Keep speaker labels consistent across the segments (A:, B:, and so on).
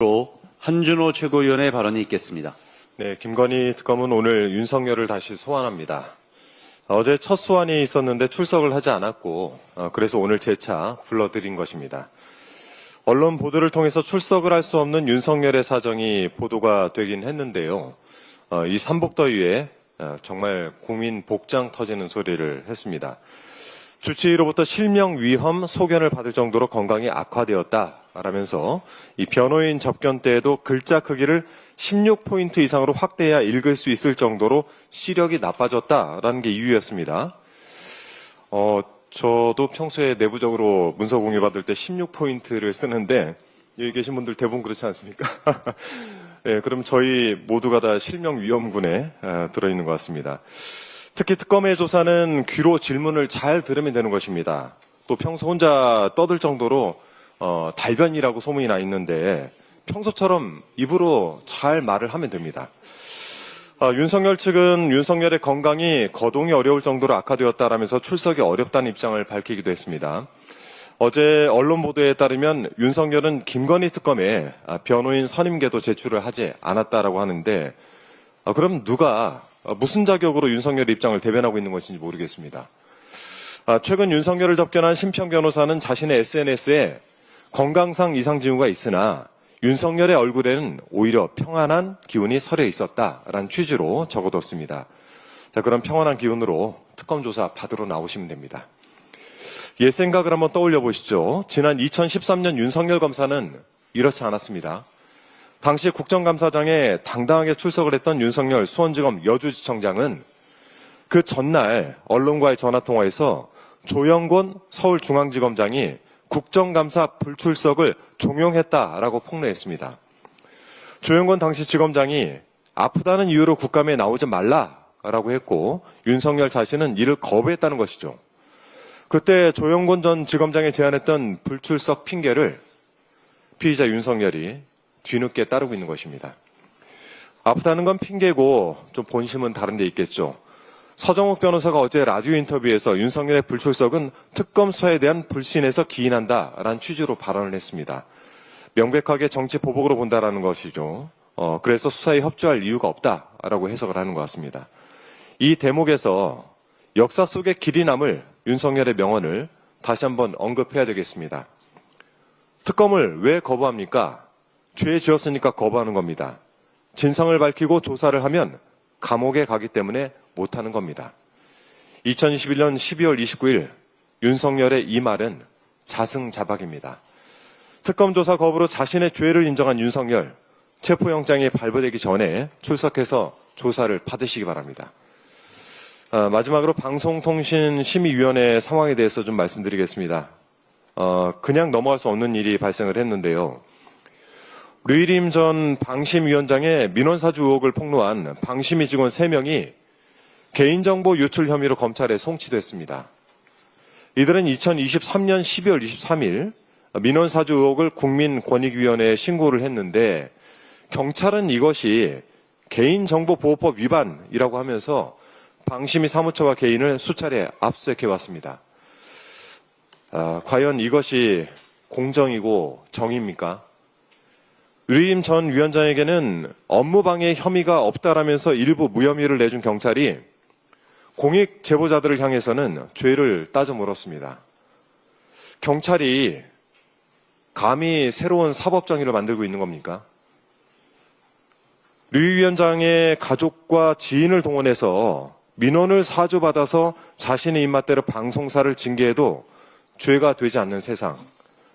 A: 로 한준호 최고위원의 발언이 있겠습니다.
B: 네, 김건희 특검은 오늘 윤석열을 다시 소환합니다. 어제 첫 소환이 있었는데 출석을 하지 않았고, 어, 그래서 오늘 재차 불러드린 것입니다. 언론 보도를 통해서 출석을 할 수 없는 윤석열의 사정이 보도가 되긴 했는데요. 어, 이 삼복더위에 어, 정말 국민 복장 터지는 소리를 했습니다. 주치의로부터 실명 위험 소견을 받을 정도로 건강이 악화되었다 라면서 이 변호인 접견 때에도 글자 크기를 16포인트 이상으로 확대해야 읽을 수 있을 정도로 시력이 나빠졌다라는 게 이유였습니다. 어, 저도 평소에 내부적으로 문서 공유 받을 때 16포인트를 쓰는데 여기 계신 분들 대부분 그렇지 않습니까? 네, 그럼 저희 모두가 다 실명 위험군에 아, 들어있는 것 같습니다. 특히 특검의 조사는 귀로 질문을 잘 들으면 되는 것입니다. 또 평소 혼자 떠들 정도로 어, 달변이라고 소문이 나 있는데 평소처럼 입으로 잘 말을 하면 됩니다. 아, 윤석열 측은 윤석열의 건강이 거동이 어려울 정도로 악화되었다라면서 출석이 어렵다는 입장을 밝히기도 했습니다. 어제 언론 보도에 따르면 윤석열은 김건희 특검에 아, 변호인 선임계도 제출을 하지 않았다라고 하는데 아, 그럼 누가 아, 무슨 자격으로 윤석열 입장을 대변하고 있는 것인지 모르겠습니다. 아, 최근 윤석열을 접견한 심평 변호사는 자신의 SNS에 건강상 이상 징후가 있으나 윤석열의 얼굴에는 오히려 평안한 기운이 서려 있었다라는 취지로 적어뒀습니다. 자, 그럼 평안한 기운으로 특검 조사 받으러 나오시면 됩니다. 옛 생각을 한번 떠올려 보시죠. 지난 2013년 윤석열 검사는 이렇지 않았습니다. 당시 국정감사장에 당당하게 출석을 했던 윤석열 수원지검 여주지청장은 그 전날 언론과의 전화통화에서 조영곤 서울중앙지검장이 국정감사 불출석을 종용했다라고 폭로했습니다. 조영곤 당시 지검장이 아프다는 이유로 국감에 나오지 말라라고 했고 윤석열 자신은 이를 거부했다는 것이죠. 그때 조영곤 전 지검장이 제안했던 불출석 핑계를 피의자 윤석열이 뒤늦게 따르고 있는 것입니다. 아프다는 건 핑계고 좀 본심은 다른 데 있겠죠. 서정욱 변호사가 어제 라디오 인터뷰에서 윤석열의 불출석은 특검 수사에 대한 불신에서 기인한다라는 취지로 발언을 했습니다. 명백하게 정치 보복으로 본다라는 것이죠. 어, 그래서 수사에 협조할 이유가 없다라고 해석을 하는 것 같습니다. 이 대목에서 역사 속에 길이 남을 윤석열의 명언을 다시 한번 언급해야 되겠습니다. 특검을 왜 거부합니까? 죄 지었으니까 거부하는 겁니다. 진상을 밝히고 조사를 하면 감옥에 가기 때문에 못하는 겁니다. 2021년 12월 29일 윤석열의 이 말은 자승자박입니다. 특검 조사 거부로 자신의 죄를 인정한 윤석열 체포영장이 발부되기 전에 출석해서 조사를 받으시기 바랍니다. 아, 마지막으로 방송통신심의위원회 상황에 대해서 좀 말씀드리겠습니다. 어, 그냥 넘어갈 수 없는 일이 발생을 했는데요. 류일임 전 방심위원장의 민원사주 의혹을 폭로한 방심위 직원 3명이 개인정보 유출 혐의로 검찰에 송치됐습니다. 이들은 2023년 12월 23일 민원사주 의혹을 국민권익위원회에 신고를 했는데 경찰은 이것이 개인정보보호법 위반이라고 하면서 방심위 사무처와 개인을 수차례 압수수색해 왔습니다. 아, 과연 이것이 공정이고 정입니까? 유임 전 위원장에게는 업무방해 혐의가 없다라면서 일부 무혐의를 내준 경찰이 공익 제보자들을 향해서는 죄를 따져 물었습니다. 경찰이 감히 새로운 사법 정의를 만들고 있는 겁니까? 류 위원장의 가족과 지인을 동원해서 민원을 사주받아서 자신의 입맛대로 방송사를 징계해도 죄가 되지 않는 세상,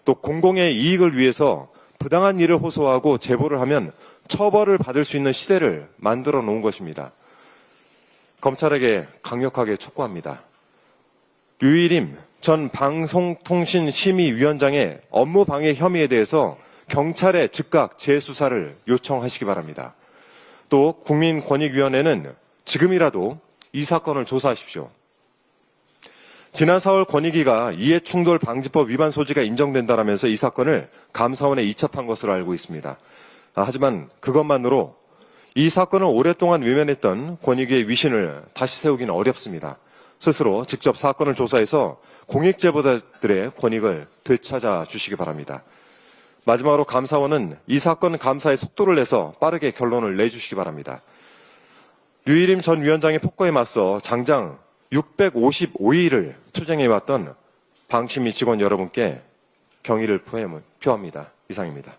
B: 또 공공의 이익을 위해서 부당한 일을 호소하고 제보를 하면 처벌을 받을 수 있는 시대를 만들어 놓은 것입니다. 검찰에게 강력하게 촉구합니다. 류일임 전 방송통신심의위원장의 업무 방해 혐의에 대해서 경찰에 즉각 재수사를 요청하시기 바랍니다. 또 국민권익위원회는 지금이라도 이 사건을 조사하십시오. 지난 4월 권익위가 이해충돌 방지법 위반 소지가 인정된다라면서 이 사건을 감사원에 이첩한 것으로 알고 있습니다. 아, 하지만 그것만으로 이 사건을 오랫동안 외면했던 권익위의 위신을 다시 세우기는 어렵습니다. 스스로 직접 사건을 조사해서 공익제보자들의 권익을 되찾아 주시기 바랍니다. 마지막으로 감사원은 이 사건 감사에 속도를 내서 빠르게 결론을 내주시기 바랍니다. 류일임 전 위원장의 폭거에 맞서 장장 655일을 투쟁해왔던 방심이 직원 여러분께 경의를 표합니다. 이상입니다.